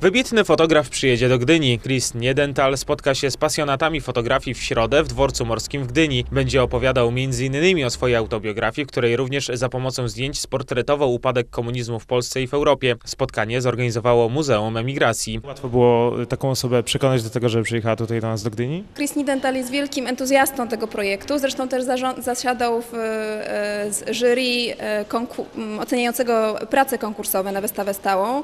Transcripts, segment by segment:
Wybitny fotograf przyjedzie do Gdyni. Chris Niedental spotka się z pasjonatami fotografii w środę w dworcu morskim w Gdyni. Będzie opowiadał m.in. o swojej autobiografii, w której również za pomocą zdjęć sportretował upadek komunizmu w Polsce i w Europie. Spotkanie zorganizowało Muzeum Emigracji. Łatwo było taką osobę przekonać do tego, żeby przyjechała tutaj do nas do Gdyni? Chris Nidental jest wielkim entuzjastą tego projektu, zresztą też zasiadał w e, z jury e, oceniającego prace konkursowe na wystawę stałą.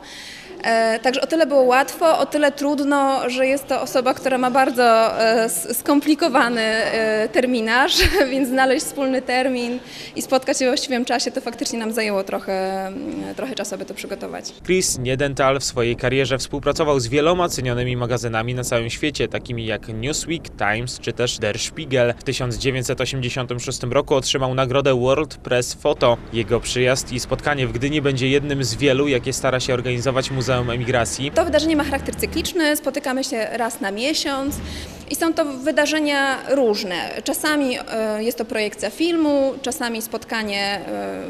E, Także o tyle było łatwo, o tyle trudno, że jest to osoba, która ma bardzo e, skomplikowany e, terminarz, więc znaleźć wspólny termin i spotkać się w właściwym czasie to faktycznie nam zajęło trochę, m, trochę czasu, aby to przygotować. Chris Niedental w swojej karierze współpracował z wieloma cenionymi magazynami na całym świecie, takimi jak Newsweek, Times czy też Der Spiegel. W 1986 roku otrzymał nagrodę World Press Photo. Jego przyjazd i spotkanie w Gdyni będzie jednym z wielu, jakie stara się organizować Muzeum Emigracji. To wydarzenie ma charakter cykliczny, spotykamy się raz na miesiąc i są to wydarzenia różne. Czasami e, jest to projekcja filmu, czasami spotkanie e,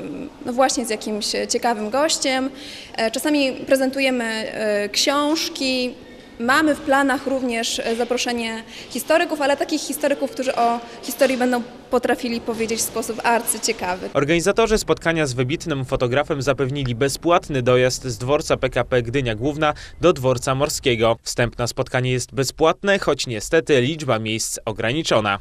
no właśnie z jakimś ciekawym gościem, e, czasami prezentujemy książki. Mamy w planach również zaproszenie historyków, ale takich historyków, którzy o historii będą potrafili powiedzieć w sposób arcyciekawy. Organizatorzy spotkania z wybitnym fotografem zapewnili bezpłatny dojazd z dworca PKP Gdynia Główna do dworca morskiego. Wstęp na spotkanie jest bezpłatne, choć niestety liczba miejsc ograniczona.